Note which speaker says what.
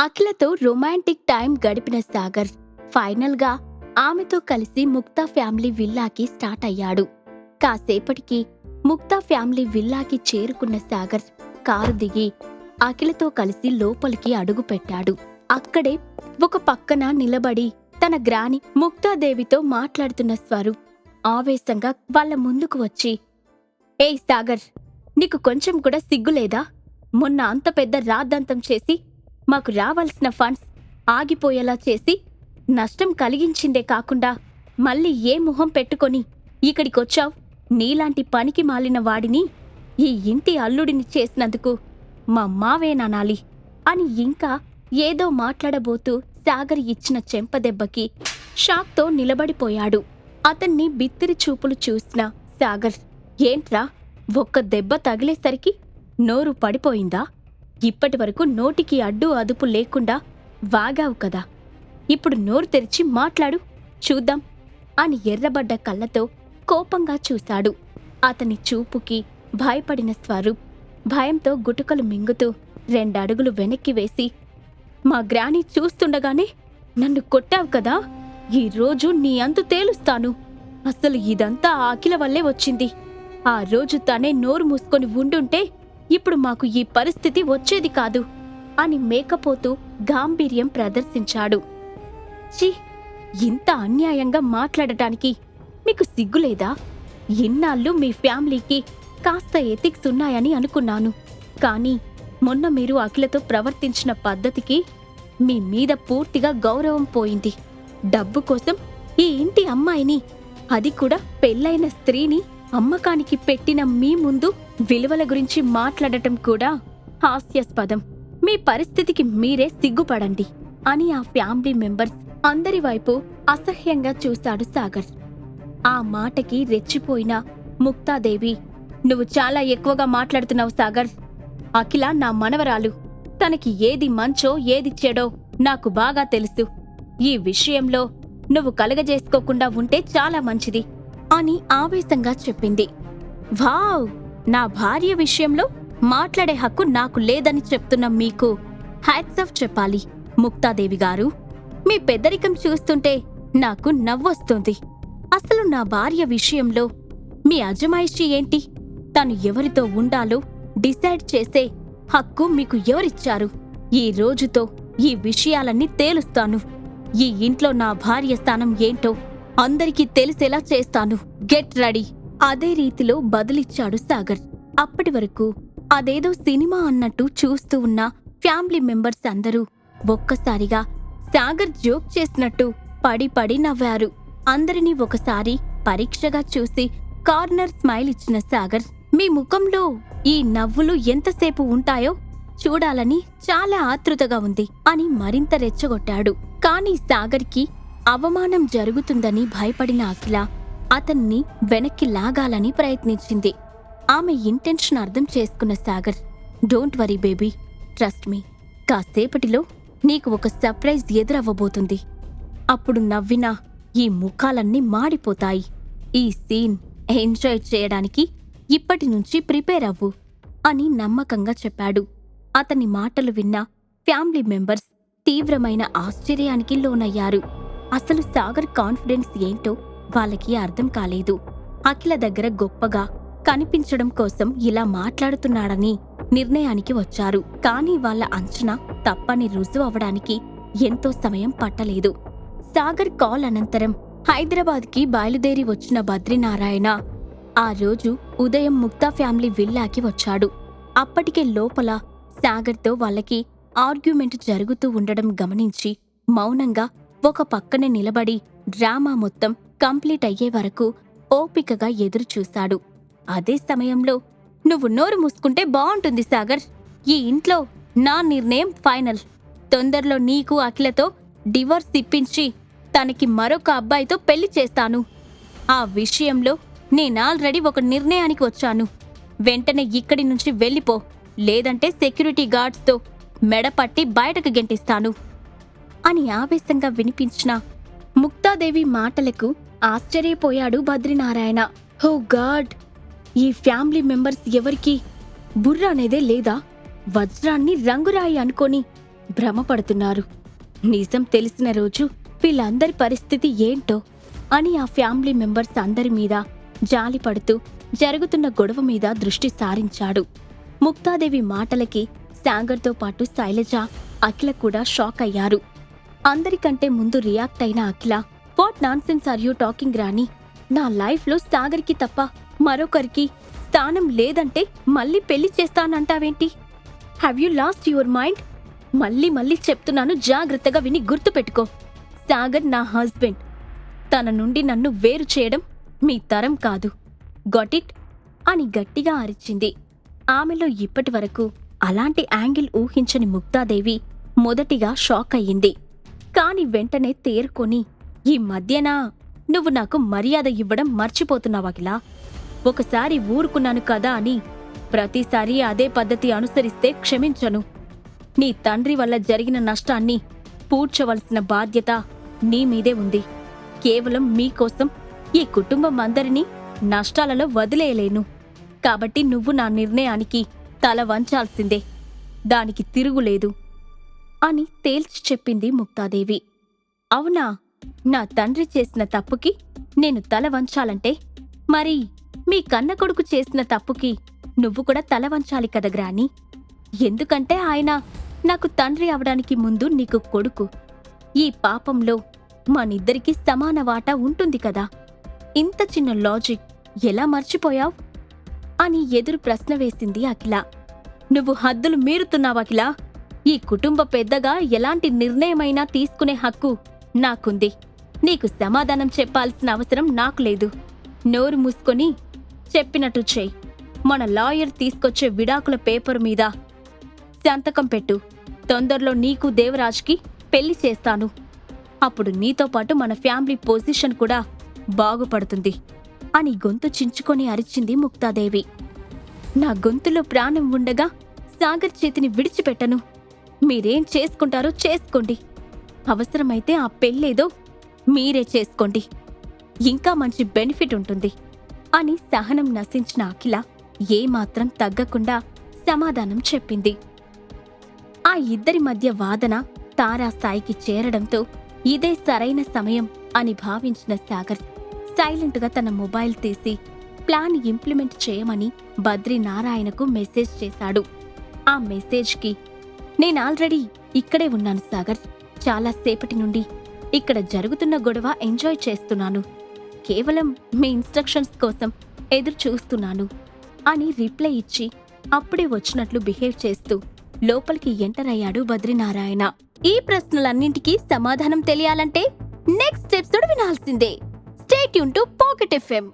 Speaker 1: అఖిలతో romantic time గడిపిన సాగర్ ఫైనల్గా ఆమెతో కలిసి ముక్తా ఫ్యామిలీ విల్లాకి స్టార్ట్ అయ్యాడు. కాసేపటికి ముక్తా ఫ్యామిలీ విల్లాకి చేరుకున్న సాగర్ కారు దిగి అఖిలతో కలిసి లోపలికి అడుగు పెట్టాడు. అక్కడే ఒక పక్కన నిలబడి తన గ్రాని ముక్తాదేవితో మాట్లాడుతున్న స్వరూప్ ఆవేశంగా వాళ్ళ ముందుకు వచ్చి ఏయ్ సాగర్ నీకు కొంచెం కూడా సిగ్గులేదా? మొన్న అంత పెద్ద రాద్దంతం చేసి మాకు రావాల్సిన ఫండ్స్ ఆగిపోయేలా చేసి నష్టం కలిగించిందే కాకుండా మళ్ళీ ఏ మొహం పెట్టుకొని ఇక్కడికొచ్చావ్? నీలాంటి పనికి మాలిన వాడిని ఈ ఇంటి అల్లుడిని చేసినందుకు మా మావేనానాలి అని ఇంకా ఏదో మాట్లాడబోతూ సాగర్ ఇచ్చిన చెంపదెబ్బకి షాక్తో నిలబడిపోయాడు. అతన్ని బిత్తిరి చూపులు చూసిన సాగర్ ఏంట్రా ఒక్క దెబ్బ తగిలేసరికి నోరు పడిపోయిందా? ఇప్పటి వరకు నోటికి అడ్డు అదుపు లేకుండా వాగావు కదా. ఇప్పుడు నోరు తెరిచి మాట్లాడు చూద్దాం అని ఎర్రబడ్డ కళ్ళతో కోపంగా చూశాడు. అతని చూపుకి భయపడిన స్వరూప్ భయంతో గుటుకలు మింగుతూ రెండడుగులు వెనక్కి వేసి మా గ్రాని చూస్తుండగానే నన్ను కొట్టావు కదా. ఈ రోజు నీ అంతు తేలుస్తాను. అసలు ఇదంతా అఖిల వల్లే వచ్చింది. ఆ రోజు తనే నోరు మూసుకొని ఉండుంటే ఇప్పుడు మాకు ఈ పరిస్థితి వచ్చేది కాదు అని మేకపోతూ గాంభీర్యం ప్రదర్శించాడు. ఛీ ఇంత అన్యాయంగా మాట్లాడటానికి మీకు సిగ్గులేదా? ఇన్నాళ్ళు మీ ఫ్యామిలీకి కాస్త ఎథిక్స్ ఉన్నాయని అనుకున్నాను. కానీ మొన్న మీరు అఖిలతో ప్రవర్తించిన పద్ధతికి మీ మీద పూర్తిగా గౌరవం పోయింది. డబ్బు కోసం ఈ ఇంటి అమ్మాయిని అది కూడా పెళ్ళైన స్త్రీని అమ్మకానికి పెట్టిన మీ ముందు విలువల గురించి మాట్లాడటం కూడా హాస్యాస్పదం. మీ పరిస్థితికి మీరే సిగ్గుపడండి అని ఆ ఫ్యామిలీ మెంబర్స్ అందరి వైపు అసహ్యంగా చూశాడు సాగర్. ఆ మాటకి రెచ్చిపోయిన ముక్తాదేవి నువ్వు చాలా ఎక్కువగా మాట్లాడుతున్నావు సాగర్. అఖిల నా మనవరాలు. తనకి ఏది మంచో ఏది చెడో నాకు బాగా తెలుసు. ఈ విషయంలో నువ్వు కలగజేసుకోకుండా ఉంటే చాలా మంచిది అని ఆవేశంగా చెప్పింది. వావ్! నా భార్య విషయంలో మాట్లాడే హక్కు నాకు లేదని చెప్తున్న మీకు హ్యాట్స్ ఆఫ్ చెప్పాలి ముక్తాదేవి గారు. మీ పెద్దరికం చూస్తుంటే నాకు నవ్వొస్తుంది. అసలు నా భార్య విషయంలో మీ అజమాయిషి ఏంటి? తను ఎవరితో ఉండాలో డిసైడ్ చేసే హక్కు మీకు ఎవరిచ్చారు? ఈ రోజుతో ఈ విషయాలన్నీ తేలుస్తాను. ఈ ఇంట్లో నా భార్య స్థానం ఏంటో అందరికీ తెలిసేలా చేస్తాను. Get ready. అదే రీతిలో బదులిచ్చాడు సాగర్. అప్పటి వరకు అదేదో సినిమా అన్నట్టు చూస్తూ ఉన్న ఫ్యామిలీ మెంబర్స్ అందరూ ఒక్కసారిగా సాగర్ జోక్ చేసినట్టు పడి పడి నవ్వారు. అందరినీ ఒకసారి పరీక్షగా చూసి కార్నర్ స్మైల్ ఇచ్చిన సాగర్ మీ ముఖంలో ఈ నవ్వులు ఎంతసేపు ఉంటాయో చూడాలని చాలా ఆతృతగా ఉంది అని మరింత రెచ్చగొట్టాడు. కాని సాగర్కి అవమానం జరుగుతుందని భయపడిన అఖిల అతన్ని వెనక్కి లాగాలని ప్రయత్నించింది. ఆమె ఇంటెన్షన్ అర్థం చేసుకున్న Sagar don't worry baby trust me. కాసేపటిలో నీకు ఒక సర్ప్రైజ్ ఎదురవ్వబోతుంది. అప్పుడు నవ్వినా ఈ ముఖాలన్నీ మాడిపోతాయి. ఈ సీన్ ఎంజాయ్ చేయడానికి ఇప్పటి నుంచి ప్రిపేర్ అవ్వు అని నమ్మకంగా చెప్పాడు. అతని మాటలు విన్న ఫ్యామిలీ మెంబర్స్ తీవ్రమైన ఆశ్చర్యానికి లోనయ్యారు. అసలు సాగర్ కాన్ఫిడెన్స్ ఏంటో వాళ్ళకి అర్థం కాలేదు. అఖిల దగ్గర గొప్పగా కనిపించడం కోసం ఇలా మాట్లాడుతున్నాడని నిర్ణయానికి వచ్చారు. కానీ వాళ్ళ అంచనా తప్పని రుజువు అవడానికి ఎంతో సమయం పట్టలేదు. సాగర్ కాల్ అనంతరం హైదరాబాద్కి బయలుదేరి వచ్చిన బద్రీనారాయణ ఆ రోజు ఉదయం ముక్తా ఫ్యామిలీ విల్లాకి వచ్చాడు. అప్పటికే లోపల సాగర్తో వాళ్ళకి ఆర్గ్యుమెంట్ జరుగుతూ ఉండడం గమనించి మౌనంగా ఒక పక్కనే నిలబడి డ్రామా మొత్తం కంప్లీట్ అయ్యే వరకు ఓపికగా ఎదురుచూశాడు అదే సమయంలో నువ్వు నోరు మూసుకుంటే బాగుంటుంది సాగర్. ఈ ఇంట్లో నా నిర్ణయం ఫైనల్. తొందరలో నీకు అఖిలతో డివోర్స్ ఇప్పించి తనకి మరొక అబ్బాయితో పెళ్ళి చేస్తాను. ఆ విషయంలో నేను ఆల్రెడీ ఒక నిర్ణయానికి వచ్చాను. వెంటనే ఇక్కడి నుంచి వెళ్ళిపో. లేదంటే సెక్యూరిటీ గార్డ్స్తో మెడపట్టి బయటకు గెంటిస్తాను. అని ఆవేశంగా వినిపించిన ముక్తాదేవి మాటలకు ఆశ్చర్యపోయాడు బద్రీనారాయణ. హో గాడ్! ఈ ఫ్యామిలీ మెంబర్స్ ఎవరికి? బుర్ర అనేదే లేదా? వజ్రాన్ని రంగురాయి అనుకొని భ్రమపడుతున్నారు. నిజం తెలిసిన రోజు వీళ్ళందరి పరిస్థితి ఏంటో అని ఆ ఫ్యామిలీ మెంబర్స్ అందరి మీద జాలి పడుతూ జరుగుతున్న గొడవ మీద దృష్టి సారించాడు. ముక్తాదేవి మాటలకి శాంగర్తో పాటు శైలజ అఖిల కూడా షాక్ అయ్యారు. అందరికంటే ముందు రియాక్ట్ అయిన Akhila what nonsense are you talking Rani? నా లైఫ్లో సాగర్కి తప్ప మరొకరికి స్థానం లేదంటే మళ్ళీ పెళ్ళి చేస్తానంటావేంటి? Have you lost your mind మళ్ళీ మళ్ళీ చెప్తున్నాను జాగ్రత్తగా విని గుర్తుపెట్టుకో. సాగర్ నా హస్బెండ్. తన నుండి నన్ను వేరు చేయడం మీ తరం కాదు. గొట్ ఇట్ అని గట్టిగా అరిచింది. ఆమెలో ఇప్పటి వరకు అలాంటి యాంగిల్ ఊహించని ముక్తాదేవి మొదటిగా షాక్ అయ్యింది. కాని వెంటనే తేరుకొని ఈ మధ్యన? నువ్వు నాకు మర్యాద ఇవ్వడం మర్చిపోతున్నావాకిలా ఒకసారి ఊరుకున్నాను కదా అని. ప్రతిసారి అదే పద్ధతి అనుసరిస్తే క్షమించను. నీ తండ్రి వల్ల జరిగిన నష్టాన్ని పూడ్చవలసిన బాధ్యత నీ మీదే ఉంది. కేవలం మీకోసం ఈ కుటుంబం అందరినీ నష్టాలలో వదిలేయలేను. కాబట్టి నువ్వు నా నిర్ణయానికి తల వంచాల్సిందే. దానికి తిరుగులేదు అని తేల్చి చెప్పింది ముక్తాదేవి. అవునా? నా తండ్రి చేసిన తప్పుకి నేను తల వంచాలంటే మరి మీ కన్న కొడుకు చేసిన తప్పుకి నువ్వు కూడా తల వంచాలి కదా గ్రాని? ఎందుకంటే ఆయన నాకు తండ్రి అవడానికి ముందు నీకు కొడుకు. ఈ పాపంలో మనిద్దరికీ సమాన వాటా ఉంటుంది కదా. ఇంత చిన్న లాజిక్ ఎలా మర్చిపోయావ్? అని ఎదురు ప్రశ్న వేసింది అఖిల. నువ్వు హద్దులు మీరుతున్నావు అఖిల. ఈ కుటుంబ పెద్దగా ఎలాంటి నిర్ణయమైనా తీసుకునే హక్కు నాకుంది. నీకు సమాధానం చెప్పాల్సిన అవసరం నాకు లేదు. నోరు మూసుకొని చెప్పినట్టు చెయ్యి మన లాయర్ తీసుకొచ్చే విడాకుల పేపర్ మీద సంతకం పెట్టు. తొందరలో నీకు దేవరాజ్కి పెళ్ళి చేస్తాను. అప్పుడు నీతో పాటు మన ఫ్యామిలీ పొజిషన్ కూడా బాగుపడుతుంది అని గొంతు చించుకొని అరిచింది ముక్తాదేవి. నా గొంతులో ప్రాణం ఉండగా సాగర్ చేతిని విడిచిపెట్టను. మీరేం చేసుకుంటారో చేసుకోండి. అవసరమైతే ఆ పెళ్ళేదో మీరే చేసుకోండి. ఇంకా మంచి బెనిఫిట్ ఉంటుంది. అని సహనం నశించిన అఖిల ఏమాత్రం తగ్గకుండా సమాధానం చెప్పింది. ఆ ఇద్దరి మధ్య వాదన తారా స్థాయికి చేరడంతో ఇదే సరైన సమయం అని భావించిన సాగర్ సైలెంట్గా తన మొబైల్ తీసి ప్లాన్ ఇంప్లిమెంట్ చేయమని బద్రీ నారాయణకు మెసేజ్ చేశాడు. ఆ మెసేజ్కి నేను ఆల్రెడీ ఇక్కడే ఉన్నాను సాగర్. చాలా సేపటి నుండి ఇక్కడ జరుగుతున్న గొడవ ఎంజాయ్ చేస్తున్నాను. కేవలం మీ ఇన్స్ట్రక్షన్స్ కోసం ఎదురు చూస్తున్నాను అని రిప్లై ఇచ్చి అప్పుడే వచ్చినట్లు బిహేవ్ చేస్తూ లోపలికి ఎంటర్ అయ్యాడు బద్రీనారాయణ. ఈ ప్రశ్నలన్నింటికీ సమాధానం తెలియాలంటే నెక్స్ట్ ఎపిసోడ్ వినాల్సిందే. స్టేట్ యూన్ టు పాకెట్ ఎఫ్ఎం